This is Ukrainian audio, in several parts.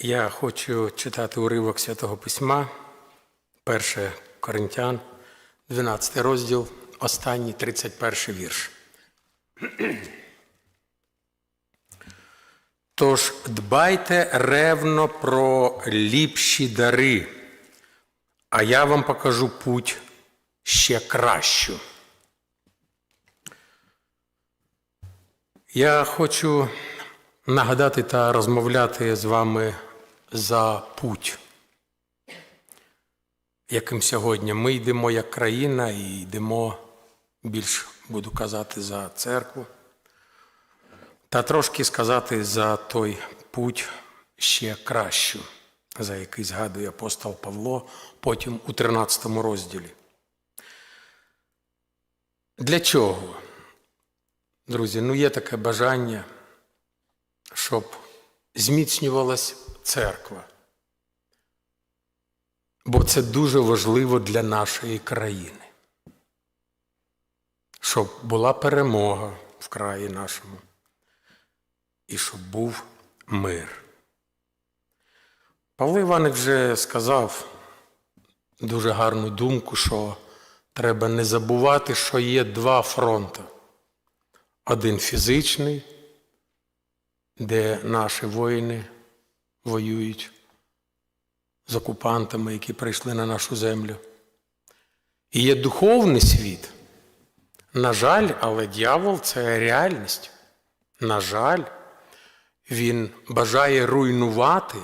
Я хочу читати уривок Святого Письма, 1 Коринтян, 12 розділ, останній 31 вірш. Тож дбайте ревно про ліпші дари, а я вам покажу путь ще кращу. Я хочу нагадати та розмовляти з вами за путь, яким сьогодні ми йдемо як країна і йдемо, більш буду казати, за церкву, та трошки сказати за той путь ще кращу, за який згадує апостол Павло потім у 13 розділі. Для чого? Друзі, ну є таке бажання, щоб зміцнювалась церква. Бо це дуже важливо для нашої країни. Щоб була перемога в краї нашому і щоб був мир. Павло Іванович вже сказав дуже гарну думку, що треба не забувати, що є два фронти. Один фізичний, де наші воїни воюють з окупантами, які прийшли на нашу землю. І є духовний світ. На жаль, але дьявол це реальність. На жаль, він бажає руйнувати,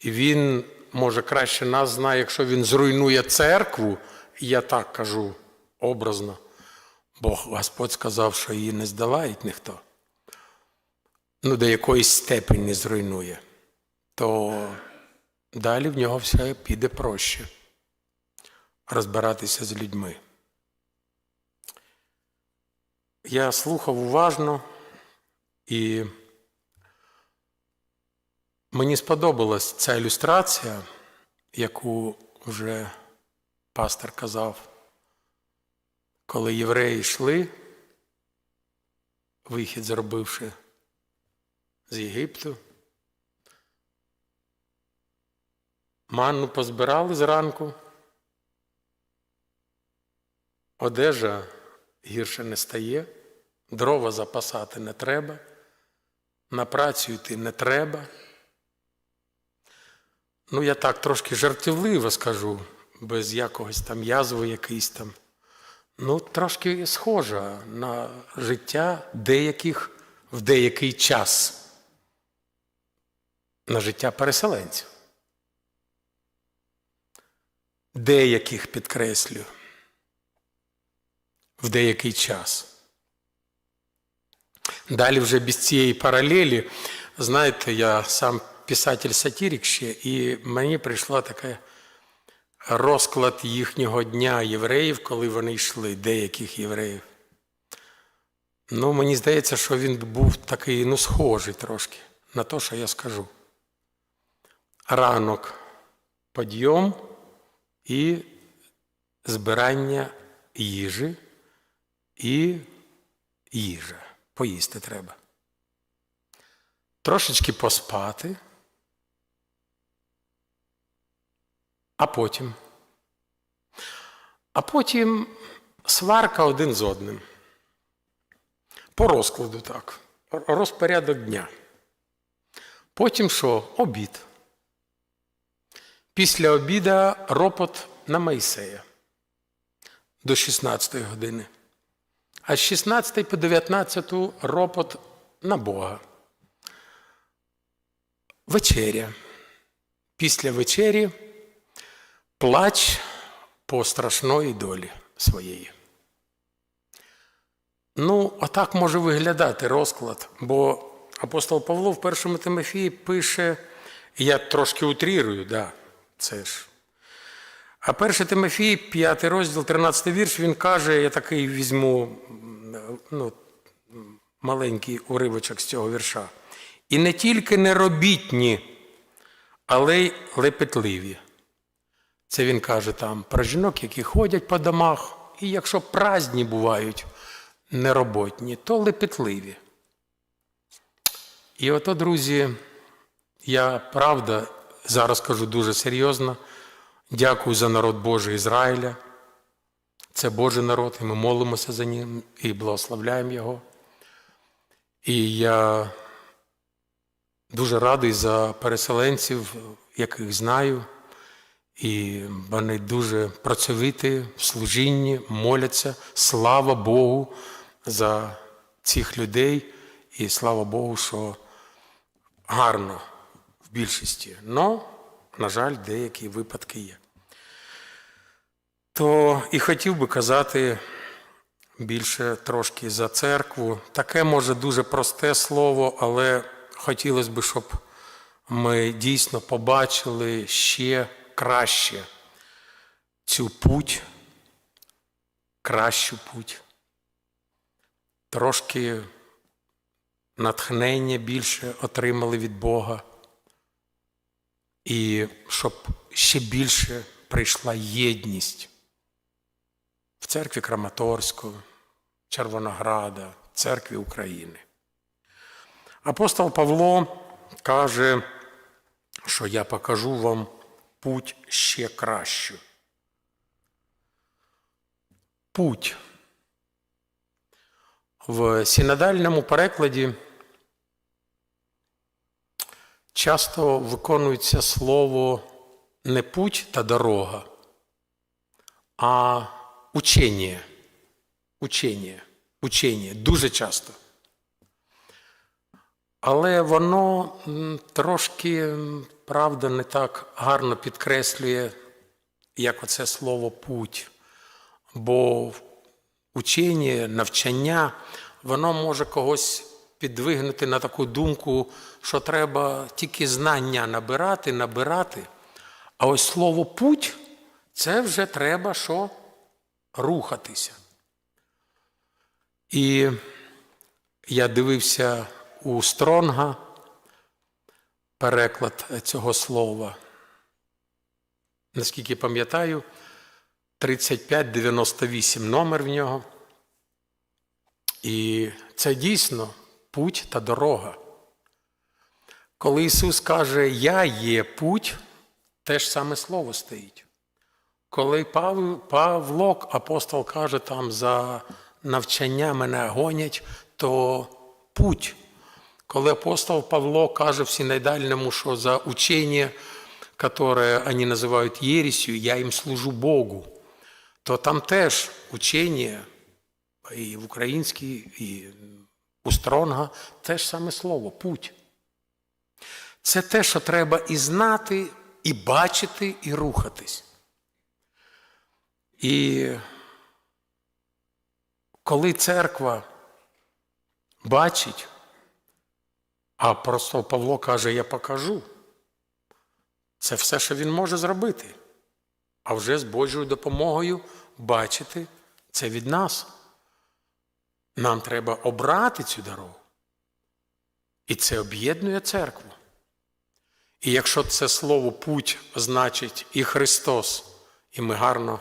і він, може, краще нас знає, якщо він зруйнує церкву, я так кажу образно, бо Господь сказав, що її не здавають ніхто ну, до якоїсь степені зруйнує, то далі в нього все піде проще розбиратися з людьми. Я слухав уважно, і мені сподобалась ця ілюстрація, яку вже пастор казав, коли євреї йшли, вихід зробивши з Єгипту. Манну позбирали зранку. Одежа гірше не стає, дрова запасати не треба, на працю йти не треба. Ну, я так трошки жартівливо скажу, без якогось там язви якийсь там. Ну, трошки схожа на життя деяких в деякий час на життя переселенців. Деяких підкреслю в деякий час. Далі вже без цієї паралелі, знаєте, я сам писатель-сатирик ще, і мені прийшла така розклад їхнього дня євреїв, коли вони йшли, деяких євреїв. Ну, мені здається, що він був такий, ну, схожий трошки на те, що я скажу ранок підйом і збирання їжі і їжа. Поїсти треба. Трошечки поспати, а потім. А потім сварка один з одним. По розкладу так. Розпорядок дня. Потім що? Обід. Після обіда ропот на Майсея до 16 години. А з 16 по 19 ропот на Бога. Вечеря. Після вечері плач по страшної долі своєї. Ну, отак може виглядати розклад, бо апостол Павло в першому Тимофії пише, я трошки утрірую, да, це ж. А перший Тимофій, 5 розділ, 13 вірш, він каже, я такий візьму ну, маленький уривочок з цього вірша. І не тільки неробітні, але й лепетливі. Це він каже там про жінок, які ходять по домах, і якщо праздні бувають нероботні, то лепетливі. І ото, друзі, Я правда зараз кажу дуже серйозно. Дякую за народ Божий Ізраїля. Це Божий народ, і ми молимося за ним і благословляємо його. І я дуже радий за переселенців, яких знаю. І вони дуже працьовиті в служінні, моляться. Слава Богу за цих людей. І слава Богу, що гарно більшості. Но, на жаль, деякі випадки є. То і хотів би казати більше трошки за церкву. Таке може дуже просте слово, але хотілося б, щоб ми дійсно побачили ще краще цю путь, кращу путь, трошки натхнення більше отримали від Бога, і щоб ще більше прийшла єдність в церкві Краматорську, Червонограда, церкві України. Апостол Павло каже, що я покажу вам путь ще кращу. Путь. В синодальному перекладі часто виконується слово не путь та дорога, а учення. Учення. Учення. Дуже часто. Але воно трошки, правда, не так гарно підкреслює, як оце слово путь. Бо учення, навчання, воно може когось підвигнути на таку думку, що треба тільки знання набирати, набирати. А ось слово путь це вже треба що? Рухатися. І я дивився у Стронга переклад цього слова. Наскільки пам'ятаю, 3598 номер в нього. І це дійсно путь та дорога. Коли Ісус каже, Я є путь, те ж саме слово стоїть. Коли Пав- Павло, апостол каже, там за навчання мене гонять, то путь. Коли апостол Павло каже в Синайдальному, що за учення, которое они называют ересью, я їм служу Богу, то там теж учення і в українській, і у Стронга теж саме слово путь. Це те, що треба і знати, і бачити, і рухатись. І коли церква бачить, а просто Павло каже, я покажу, це все, що він може зробити. А вже з Божою допомогою бачити це від нас. Нам треба обрати цю дорогу. І це об'єднує церкву. І якщо це слово путь значить і Христос, і ми гарно,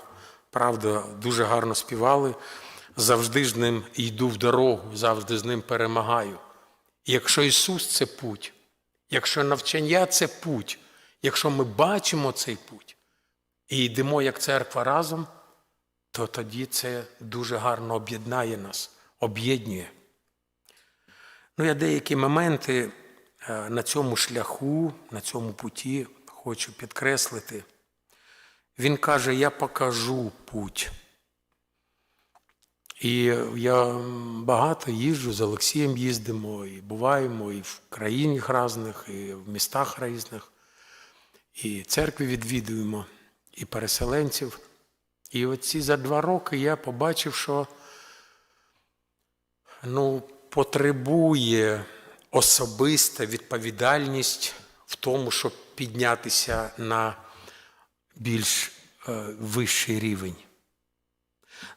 правда, дуже гарно співали, завжди з ним йду в дорогу, завжди з ним перемагаю. І якщо Ісус це путь, якщо навчання це путь, якщо ми бачимо цей путь і йдемо як церква разом, то тоді це дуже гарно об'єднає нас, об'єднує. Ну, я деякі моменти е, на цьому шляху, на цьому путі хочу підкреслити. Він каже: Я покажу путь. І я багато їжджу, з Олексієм їздимо, і буваємо і в країнах різних, і в містах різних, і церкви відвідуємо, і переселенців. І оці за два роки я побачив, що ну, потребує особиста відповідальність в тому, щоб піднятися на більш е, вищий рівень.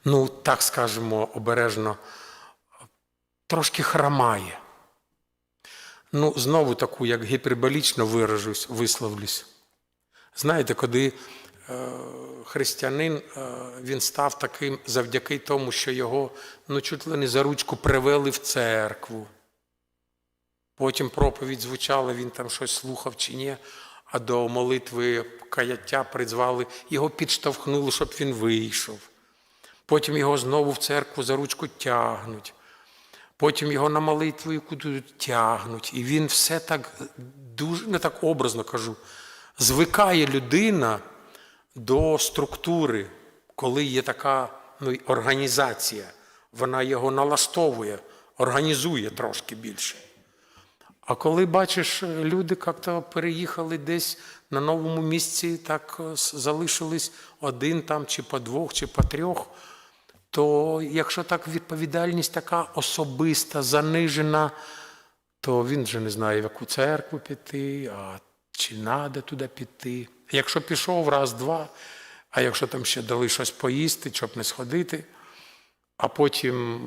Ну, так скажемо обережно, трошки хромає. Ну, знову таку, як гіперболічно виражусь, висловлюсь. Знаєте, коли християнин е, він став таким завдяки тому, що його ну, чуть ли не за ручку привели в церкву, Потім проповідь звучала, він там щось слухав чи ні, а до молитви каяття призвали, його підштовхнули, щоб він вийшов. Потім його знову в церкву за ручку тягнуть. Потім його на молитву куди тягнуть. І він все так дуже, не так образно кажу, звикає людина до структури, коли є така ну, організація. Вона його налаштовує, організує трошки більше. А коли бачиш, люди як-то переїхали десь на новому місці, так е, залишились один там, чи по двох, чи по трьох, то якщо так відповідальність така особиста, занижена, то він вже не знає, в яку церкву піти, а чи треба туди піти. Якщо пішов раз-два, а якщо там ще дали щось поїсти, щоб не сходити, а потім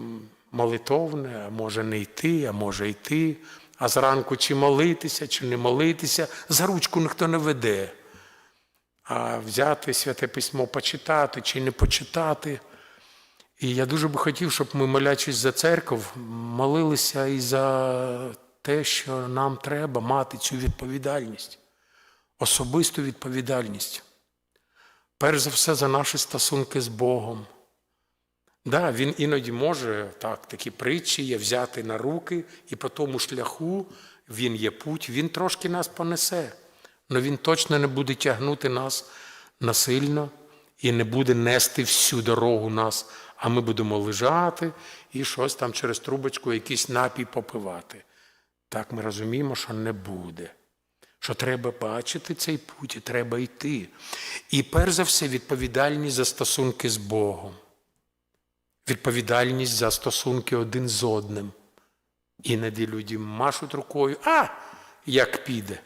молитовне, а може не йти, а може йти, а зранку чи молитися, чи не молитися, за ручку ніхто не веде. А взяти святе письмо, почитати чи не почитати. І я дуже би хотів, щоб ми, молячись за церкву, молилися і за те, що нам треба мати цю відповідальність, особисту відповідальність. Перш за все, за наші стосунки з Богом. Да, він іноді може так, такі притчі є взяти на руки, і по тому шляху він є путь, він трошки нас понесе. Але він точно не буде тягнути нас насильно і не буде нести всю дорогу нас, а ми будемо лежати і щось там через трубочку, якийсь напій попивати. Так ми розуміємо, що не буде. Що треба бачити цей путь і треба йти. І перш за все відповідальність за стосунки з Богом відповідальність за стосунки один з одним. Іноді люди машуть рукою, а як піде.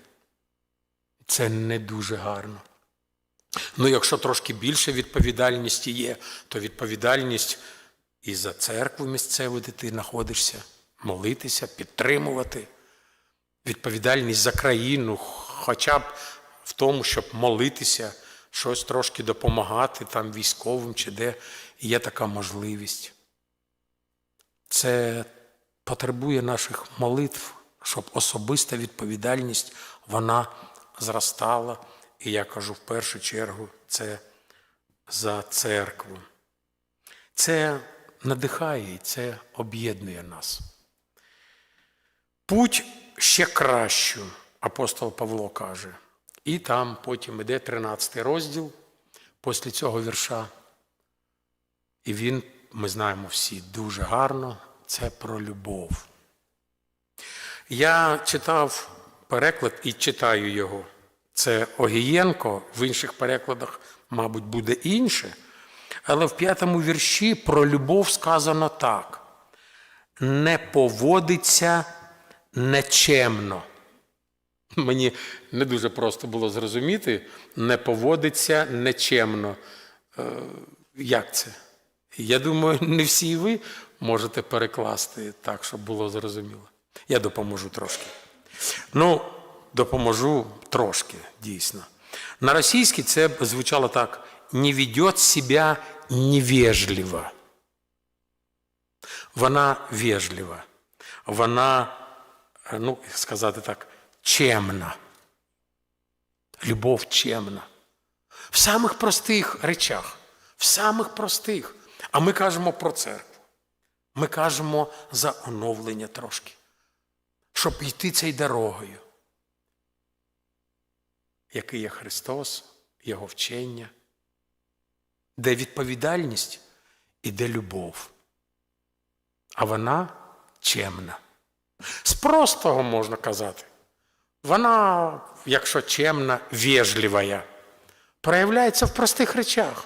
Це не дуже гарно. Ну, якщо трошки більше відповідальності є, то відповідальність і за церкву місцеву, де ти знаходишся, молитися, підтримувати, відповідальність за країну, хоча б в тому, щоб молитися, щось трошки допомагати там військовим чи де є така можливість. Це потребує наших молитв, щоб особиста відповідальність вона зростала. І я кажу в першу чергу, це за церкву. Це надихає і це об'єднує нас. Путь ще кращу, апостол Павло каже. І там потім іде 13 розділ після цього вірша. І він, ми знаємо всі, дуже гарно, це про любов. Я читав переклад і читаю його. Це Огієнко, в інших перекладах, мабуть, буде інше. Але в п'ятому вірші про любов сказано так: не поводиться нечемно. Мені не дуже просто було зрозуміти, не поводиться нечемно. Е, Як це? Я думаю, не всі ви можете перекласти так, щоб було зрозуміло. Я допоможу трошки. Ну, допоможу трошки, дійсно. На російській це звучало так: не ведет себя невежливо. Вона вежлива. Вона, ну, сказати так, чемна. Любов чемна. В самих простих речах, в самих простих. А ми кажемо про церкву. Ми кажемо за оновлення трошки, щоб йти цією дорогою, який є Христос, Його вчення, де відповідальність і де любов. А вона чемна. З простого можна казати. Вона, якщо чемна, вежлива, проявляється в простих речах.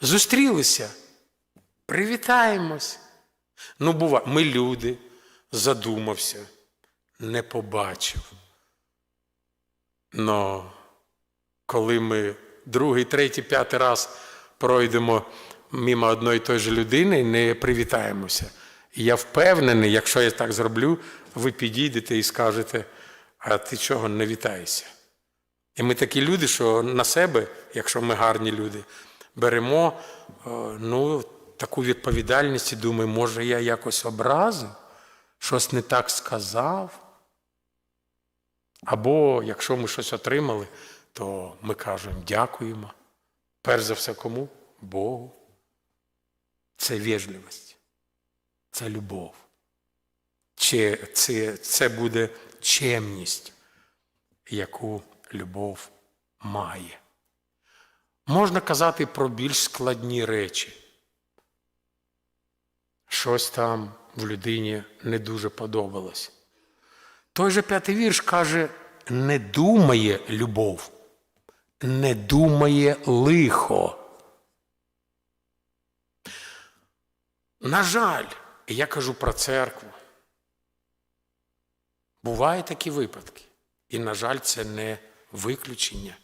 Зустрілися, привітаємось. Ну, бува, ми люди, задумався, не побачив. Но коли ми другий, третій, п'ятий раз пройдемо мимо одної і тої ж людини, не привітаємося. І я впевнений, якщо я так зроблю, ви підійдете і скажете, а ти чого не вітаєшся? І ми такі люди, що на себе, якщо ми гарні люди, беремо е, ну, таку відповідальність і думаємо, може я якось образив, щось не так сказав. Або якщо ми щось отримали, то ми кажемо дякуємо. Перш за все кому? Богу. Це вежливість, це любов. Чи це, це буде чемність, яку любов має. Можна казати про більш складні речі. Щось там в людині не дуже подобалось. Той же п'ятий вірш каже: не думає любов, не думає лихо. На жаль, і я кажу про церкву. Бувають такі випадки. І, на жаль, це не виключення.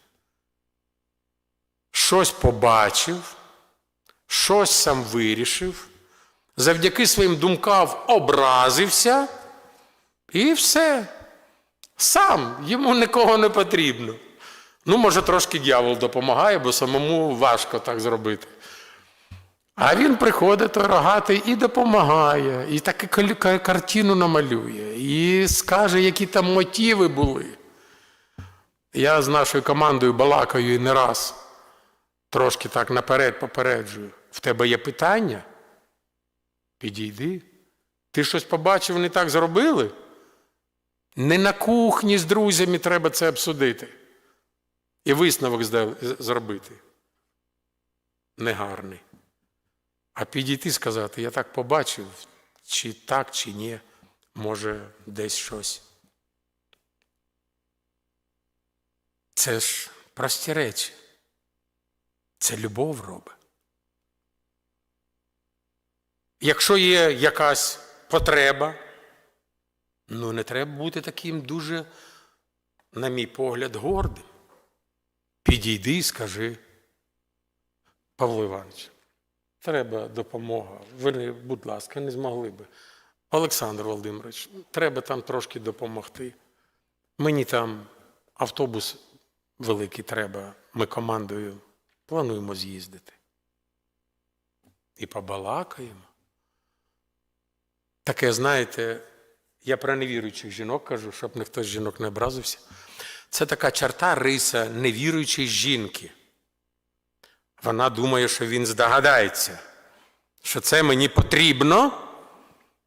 Щось побачив, щось сам вирішив, завдяки своїм думкам образився, і все. Сам йому нікого не потрібно. Ну, може, трошки дьявол допомагає, бо самому важко так зробити. А він приходить рогатий і допомагає, і таку картину намалює, і скаже, які там мотиви були. Я з нашою командою балакаю і не раз трошки так наперед попереджую. В тебе є питання? Підійди. Ти щось побачив, не так зробили? Не на кухні з друзями треба це обсудити. І висновок зробити. Негарний. А підійти сказати, я так побачив, чи так, чи ні, може десь щось. Це ж прості речі. Це любов робить. Якщо є якась потреба, ну не треба бути таким дуже, на мій погляд, гордим. Підійди і скажи, Павло Іванович, треба допомога. Ви, будь ласка, не змогли би. Олександр Володимирович, треба там трошки допомогти. Мені там автобус великий треба. Ми командою плануємо з'їздити. І побалакаємо. Таке, знаєте, я про невіруючих жінок кажу, щоб ніхто з жінок не образився. Це така черта риса невіруючої жінки. Вона думає, що він здогадається, що це мені потрібно.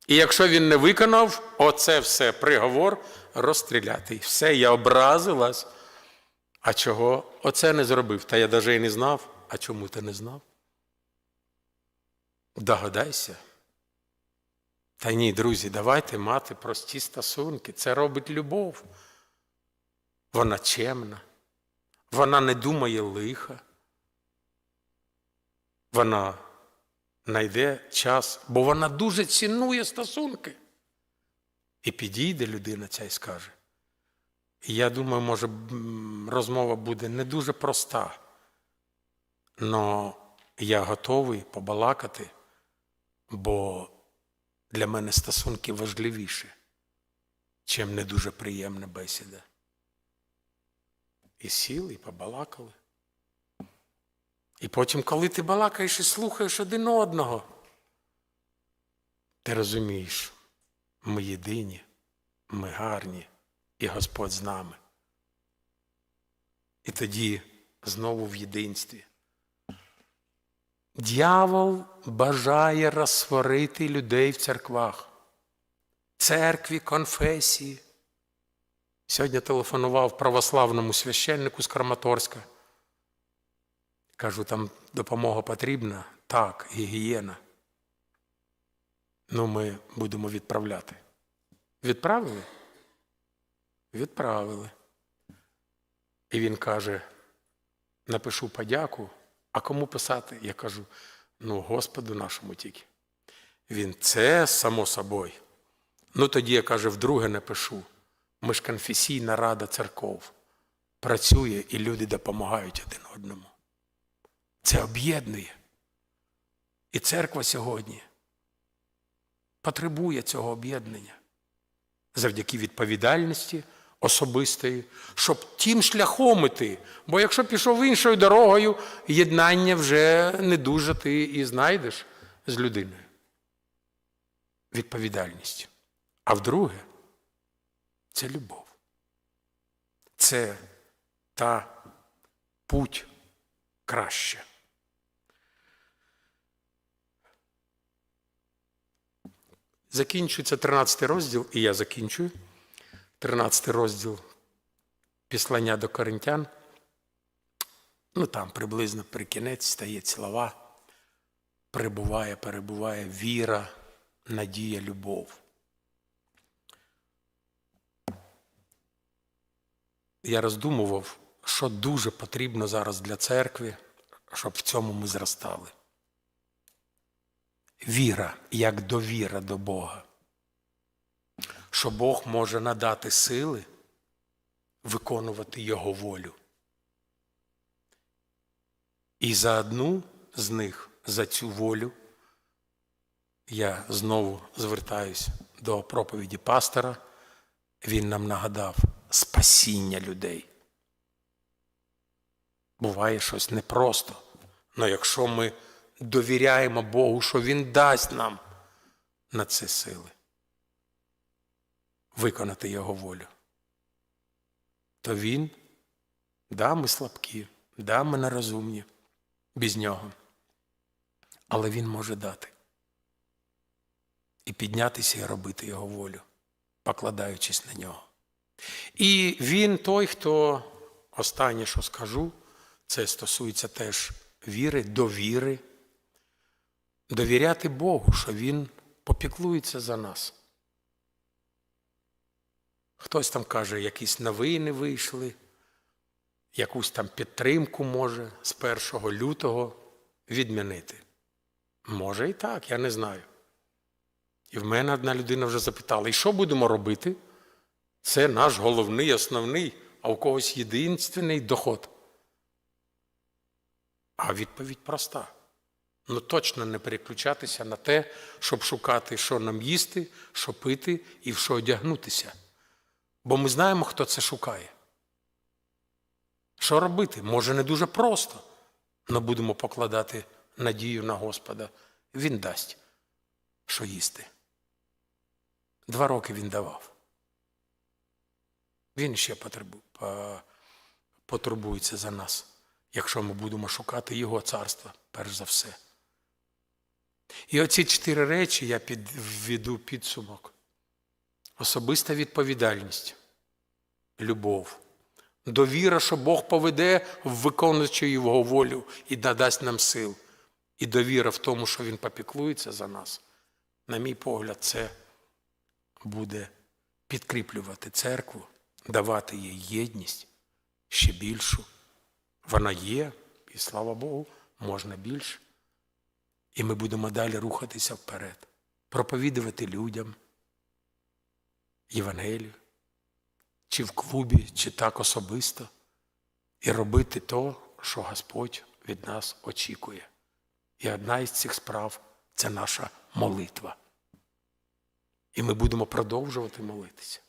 І якщо він не виконав, оце все приговор розстріляти. Все, я образилась. А чого оце не зробив? Та я навіть і не знав. А чому ти не знав? Догадайся. Та ні, друзі, давайте мати прості стосунки. Це робить любов. Вона чемна, вона не думає лиха. Вона знайде час, бо вона дуже цінує стосунки. І підійде людина ця і скаже. Я думаю, може, розмова буде не дуже проста, але я готовий побалакати, бо для мене стосунки важливіші, чим не дуже приємна бесіда. І сіли, і побалакали. І потім, коли ти балакаєш і слухаєш один одного, ти розумієш, ми єдині, ми гарні, і Господь з нами. І тоді знову в єдинстві. Дьявол бажає розсварити людей в церквах, церкві, конфесії. Сьогодні телефонував православному священнику з Краматорська. Кажу, там допомога потрібна? Так, гігієна. Ну, ми будемо відправляти. Відправили? Відправили. І він каже: напишу подяку, а кому писати? Я кажу: ну, Господу нашому тільки. Він це само собою. Ну тоді я каже, вдруге напишу. Ми ж конфесійна рада церков. Працює і люди допомагають один одному. Це об'єднує. І церква сьогодні потребує цього об'єднання завдяки відповідальності особистої, щоб тим шляхом іти. Бо якщо пішов іншою дорогою, єднання вже не дуже ти і знайдеш з людиною. Відповідальність. А вдруге, це любов. Це та путь краще. Закінчується 13 розділ, і я закінчую. 13 розділ післання до коринтян. Ну там приблизно при кінець стає слова. Прибуває, перебуває віра, надія, любов. Я роздумував, що дуже потрібно зараз для церкви, щоб в цьому ми зростали. Віра як довіра до Бога. Що Бог може надати сили виконувати Його волю. І за одну з них, за цю волю, я знову звертаюсь до проповіді пастора. Він нам нагадав спасіння людей. Буває щось непросто, але якщо ми довіряємо Богу, що Він дасть нам на це сили. Виконати Його волю, то Він, да, ми слабкі, да, ми нерозумні без нього, але Він може дати. І піднятися і робити Його волю, покладаючись на нього. І він той, хто останнє, що скажу, це стосується теж віри, довіри, довіряти Богу, що Він попіклується за нас. Хтось там каже, якісь новини вийшли, якусь там підтримку може з 1 лютого відмінити. Може і так, я не знаю. І в мене одна людина вже запитала: і що будемо робити? Це наш головний, основний, а у когось єдинственний доход. А відповідь проста. Ну точно не переключатися на те, щоб шукати, що нам їсти, що пити і в що одягнутися. Бо ми знаємо, хто це шукає. Що робити? Може, не дуже просто, але будемо покладати надію на Господа. Він дасть, що їсти. Два роки він давав. Він ще потребу, по- потурбується за нас, якщо ми будемо шукати Його царства, перш за все. І оці чотири речі я підведу підсумок. Особиста відповідальність, любов, довіра, що Бог поведе виконуючи Його волю і надасть нам сил. І довіра в тому, що Він попіклується за нас. На мій погляд, це буде підкріплювати церкву, давати їй єдність ще більшу. Вона є, і слава Богу, можна більше. І ми будемо далі рухатися вперед, проповідувати людям Євангелію, чи в клубі, чи так особисто, і робити то, що Господь від нас очікує. І одна із цих справ це наша молитва. І ми будемо продовжувати молитися.